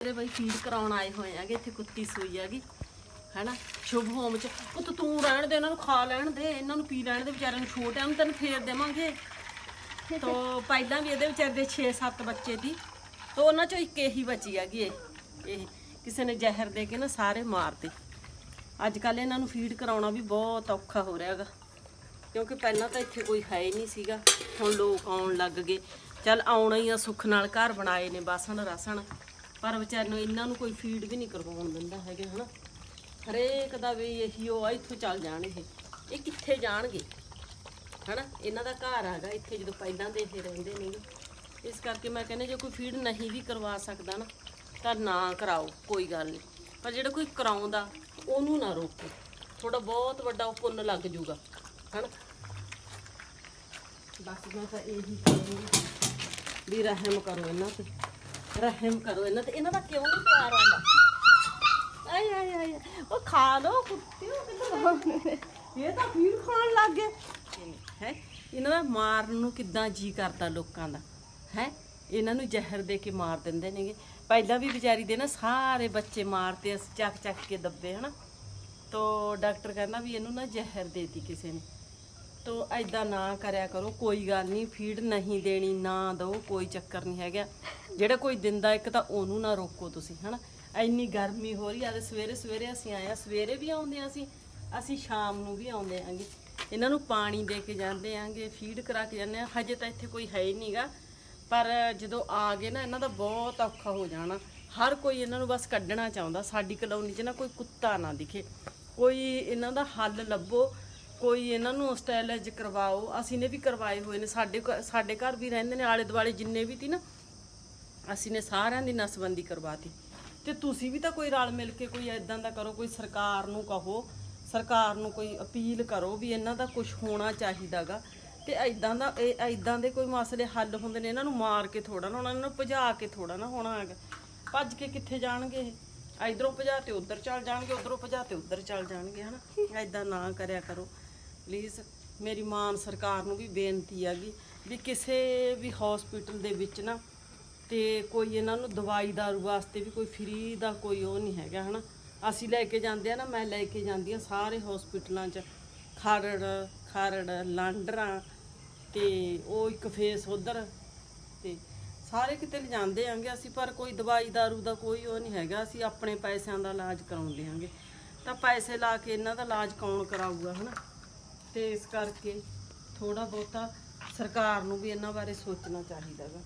ਤੇਰੇ ਬਈ ਫੀਡ ਕਰਾਉਣ ਆਏ ਹੋਏ ਆਗੇ ਇੱਥੇ ਕੁੱਤੀ ਸੂਈ ਹੈਗੀ, ਹੈਨਾ? ਸ਼ੁਭ ਹੋਮ ਚ। ਪੁੱਤ ਤੂੰ ਰਹਿਣ ਦੇ, ਇਹਨਾਂ ਨੂੰ ਖਾ ਲੈਣ ਦੇ, ਇਹਨਾਂ ਨੂੰ ਪੀ ਲੈਣ ਦੇ, ਵਿਚਾਰਿਆਂ ਨੂੰ ਛੋਟਿਆਂ ਨੂੰ ਤੈਨੂੰ ਫੇਰ ਦੇਵਾਂਗੇ। ਤੋ ਪਹਿਲਾਂ ਵੀ ਇਹਦੇ ਵਿਚਾਰੇ ਦੇ 6-7 ਬੱਚੇ ਸੀ ਤੋ ਉਹਨਾਂ ਚੋਂ ਇੱਕ ਇਹੀ ਬਚੀ ਹੈਗੀ ਇਹ ਇਹ ਕਿਸੇ ਨੇ ਜ਼ਹਿਰ ਦੇ ਕੇ ਨਾ ਸਾਰੇ ਮਾਰਤੇ ਅੱਜ ਕੱਲ ਇਹਨਾਂ ਨੂੰ ਫੀਡ ਕਰਾਉਣਾ ਵੀ ਬਹੁਤ ਔਖਾ ਹੋ ਰਿਹਾ ਹੈਗਾ। ਕਿਉਂਕਿ ਪਹਿਲਾਂ ਤਾਂ ਇੱਥੇ ਕੋਈ ਹੈ ਹੀ ਨਹੀਂ ਸੀਗਾ। ਹੁਣ ਲੋਕ ਆਉਣ ਲੱਗ ਗਏ। ਚੱਲ ਆਉਣਾ ਹੀ ਆ, ਸੁੱਖ ਨਾਲ ਘਰ ਬਣਾਏ ਨੇ, ਬਾਸਣ, ਰਸਣ। ਪਰ ਵਿਚਾਰ ਨੂੰ ਇਹਨਾਂ ਨੂੰ ਕੋਈ ਫੀਡ ਵੀ ਨਹੀਂ ਕਰਵਾਉਣ ਦਿੰਦਾ ਹੈਗੇ, ਹਨਾ? ਹਰੇਕ ਦਾ ਵੀ ਇਹੀ ਉਹ ਆ, ਇੱਥੋਂ ਚੱਲ ਜਾਣ ਇਹ। ਇਹ ਕਿੱਥੇ ਜਾਣਗੇ? ਹਨਾ? ਇਹਨਾਂ ਦਾ ਘਰ ਹੈਗਾ ਇੱਥੇ, ਜਦੋਂ ਪਹਿਲਾਂ ਦੇ ਇਹ ਰਹਿੰਦੇ ਨੇ ਇਸ ਕਰਕੇ ਮੈਂ ਕਹਿੰਦੇ, ਜੇ ਕੋਈ ਫੀਡ ਨਹੀਂ ਵੀ ਕਰਵਾ ਸਕਦਾ ਨਾ, ਤਾਂ ਨਾ ਕਰਾਓ, ਕੋਈ ਗੱਲ ਨਹੀਂ। ਪਰ ਜਿਹੜਾ ਕੋਈ ਕਰਾਉਂਦਾ, ਉਹਨੂੰ ਨਾ ਰੋਕੋ। ਥੋੜਾ ਬਹੁਤ ਵੱਡਾ ਉਹ ਪੁੰਨ ਲੱਗ ਜੂਗਾ, ਹਨਾ? ਬਸ ਮੈਂ ਤਾਂ ਇਹੀ ਕਹੂੰਗੀ ਵੀ ਰਹਿਮ ਕਰੋ ਇਹਨਾਂ ਤੇ। ਰਹਿਮ ਕਰੋ ਇਹਨਾਂ ਤੇ ਇਹਨਾਂ ਦਾ ਕਿਉਂ ਨਹੀਂ ਪਿਆਰ ਆਉਂਦਾ ਆਏ ਆਏ ਆਏ ਉਹ ਖਾ ਲੋ ਕੁੱਤਿਓ ਕਿੱਧਰ ਇਹ ਤਾਂ ਫੀਡ ਖਾਣ ਲੱਗ ਗਏ ਹੈ ਇਹਨਾਂ ਦਾ ਮਾਰਨ ਨੂੰ ਕਿੱਦਾਂ ਜੀ ਕਰਦਾ ਲੋਕਾਂ ਦਾ ਹੈ ਇਹਨਾਂ ਨੂੰ ਜ਼ਹਿਰ ਦੇ ਕੇ ਮਾਰ ਦਿੰਦੇ ਨੇਗੇ ਪਹਿਲਾਂ ਵੀ ਵਿਚਾਰੀ ਦੇ ਨਾ ਸਾਰੇ ਬੱਚੇ ਮਾਰਤੇ ਅਸੀਂ ਚੱਕ ਚੱਕ ਕੇ ਦੱਬੇ ਹਨਾ ਤੋ ਡਾਕਟਰ ਕਹਿੰਦਾ ਵੀ ਇਹਨੂੰ ਨਾ ਜ਼ਹਿਰ ਦੇਤੀ ਕਿਸੇ ਨੇ ਤੋ ਐਦਾਂ ਨਾ ਕਰਿਆ ਕਰੋ, ਕੋਈ ਗੱਲ ਨਹੀਂ ਫੀਡ ਨਹੀਂ ਦੇਣੀ, ਨਾ ਦਿਓ, ਕੋਈ ਚੱਕਰ ਨਹੀਂ ਹੈਗਾ। ਜਿਹੜਾ ਕੋਈ ਦਿੰਦਾ ਇੱਕ ਤਾਂ ਉਹਨੂੰ ਨਾ ਰੋਕੋ ਤੁਸੀਂ, ਹਨਾ? ਇੰਨੀ ਗਰਮੀ ਹੋ ਰਹੀ ਆ ਤੇ ਸਵੇਰੇ ਸਵੇਰੇ ਅਸੀਂ ਆਏ ਆ, ਸਵੇਰੇ ਵੀ ਆਉਂਦੇ ਆ ਅਸੀਂ ਅਸੀਂ ਸ਼ਾਮ ਨੂੰ ਵੀ ਆਉਂਦੇ ਆਂਗੇ। ਇਹਨਾਂ ਨੂੰ ਪਾਣੀ ਦੇ ਕੇ ਜਾਂਦੇ ਆਂਗੇ ਫੀਡ ਕਰਾ ਕੇ ਜਾਂਦੇ ਆ। ਹਜੇ ਤਾਂ ਇੱਥੇ ਕੋਈ ਹੈ ਹੀ ਨਹੀਂਗਾ ਪਰ ਜਦੋਂ ਆ ਗਏ ਨਾ, ਇਹਨਾਂ ਦਾ ਬਹੁਤ ਔਖਾ ਹੋ ਜਾਣਾ। ਹਰ ਕੋਈ ਇਹਨਾਂ ਨੂੰ ਬਸ ਕੱਢਣਾ ਚਾਹੁੰਦਾ, ਸਾਡੀ ਕਲੋਨੀ 'ਚ ਨਾ ਕੋਈ ਕੁੱਤਾ ਨਾ ਦਿਖੇ। ਕੋਈ ਇਹਨਾਂ ਦਾ ਹੱਲ ਲੱਭੋ ਕੋਈ ਇਹਨਾਂ ਨੂੰ ਸਟਾਈਲਾਈਜ਼ ਕਰਵਾਓ, ਅਸੀਂ ਨੇ ਵੀ ਕਰਵਾਏ ਹੋਏ ਨੇ, ਸਾਡੇ ਘ- ਸਾਡੇ ਘਰ ਵੀ ਰਹਿੰਦੇ ਨੇ ਆਲੇ ਦੁਆਲੇ ਜਿੰਨੇ ਵੀ ਤੀ ਨਾ, ਅਸੀਂ ਨੇ ਸਾਰਿਆਂ ਦੀ ਨਸਬੰਦੀ ਕਰਵਾਤੀ। ਤੇ ਤੁਸੀਂ ਵੀ ਤਾਂ ਕੋਈ ਰਲ ਮਿਲ ਕੇ ਕੋਈ ਐਦਾਂ ਦਾ ਕਰੋ, ਕੋਈ ਸਰਕਾਰ ਨੂੰ ਕਹੋ, ਸਰਕਾਰ ਨੂੰ ਕੋਈ ਅਪੀਲ ਕਰੋ ਵੀ ਇਹਨਾਂ ਦਾ ਕੁਝ ਹੋਣਾ ਚਾਹੀਦਾਗਾ। ਤੇ ਐਦਾਂ ਦਾ, ਇਹ ਐਦਾਂ ਦੇ ਕੋਈ ਮਸਲੇ ਹੱਲ ਹੁੰਦੇ ਨੇ, ਇਹਨਾਂ ਨੂੰ ਮਾਰ ਕੇ ਥੋੜਾ ਨਾ ਹੋਣਾ, ਇਹਨਾਂ ਨੂੰ ਭਜਾ ਕੇ ਥੋੜਾ ਨਾ ਹੋਣਾ ਹੈਗਾ। ਭੱਜ ਕੇ ਕਿੱਥੇ ਜਾਣਗੇ ਇਹ? ਇਧਰੋਂ ਭਜਾ ਤੇ ਉਧਰ ਚੱਲ ਜਾਣਗੇ, ਉਧਰੋਂ ਭਜਾ ਤੇ ਉਧਰ ਚੱਲ ਜਾਣਗੇ, ਹਨਾ? ਐਦਾਂ ਨਾ ਕਰਿਆ ਕਰੋ। ਪਲੀਜ਼ ਮੇਰੀ ਮਾਨ ਸਰਕਾਰ ਨੂੰ ਵੀ ਬੇਨਤੀ ਹੈਗੀ ਵੀ ਕਿਸੇ ਵੀ ਹਸਪੀਟਲ ਦੇ ਵਿੱਚ ਨਾ ਤੇ ਕੋਈ ਇਹਨਾਂ ਨੂੰ ਦਵਾਈ ਦਾਰੂ ਵਾਸਤੇ ਵੀ ਕੋਈ ਫ੍ਰੀ ਦਾ ਕੋਈ ਉਹ ਨਹੀਂ ਹੈਗਾ, ਹਨਾ? ਅਸੀਂ ਲੈ ਕੇ ਜਾਂਦੇ ਆ ਨਾ, ਮੈਂ ਲੈ ਕੇ ਜਾਂਦੀ ਆ ਸਾਰੇ ਹਸਪੀਟਲਾਂ 'ਚ। ਖਰੜ ਖਰੜ, ਲਾਂਡਰਾਂ ਤੇ ਉਹ ਇੱਕ ਫੇਸ ਉਧਰ ਤੇ ਸਾਰੇ ਕਿਤੇ ਲਿਜਾਂਦੇ ਆਂਗੇ ਅਸੀਂ, ਪਰ ਕੋਈ ਦਵਾਈ ਦਾਰੂ ਦਾ ਕੋਈ ਉਹ ਨਹੀਂ ਹੈਗਾ, ਅਸੀਂ ਆਪਣੇ ਪੈਸਿਆਂ ਦਾ ਇਲਾਜ ਕਰਾਉਂਦੇ ਆਂਗੇ। ਤਾਂ ਪੈਸੇ ਲਾ ਕੇ ਇਹਨਾਂ ਦਾ ਇਲਾਜ ਕੌਣ ਕਰਾਊਗਾ, ਹਨਾ? ਤੇ ਇਸ ਕਰਕੇ ਥੋੜਾ ਬਹੁਤਾ ਸਰਕਾਰ ਨੂੰ ਵੀ ਇਹਨਾਂ ਬਾਰੇ ਸੋਚਣਾ ਚਾਹੀਦਾ ਗਾ।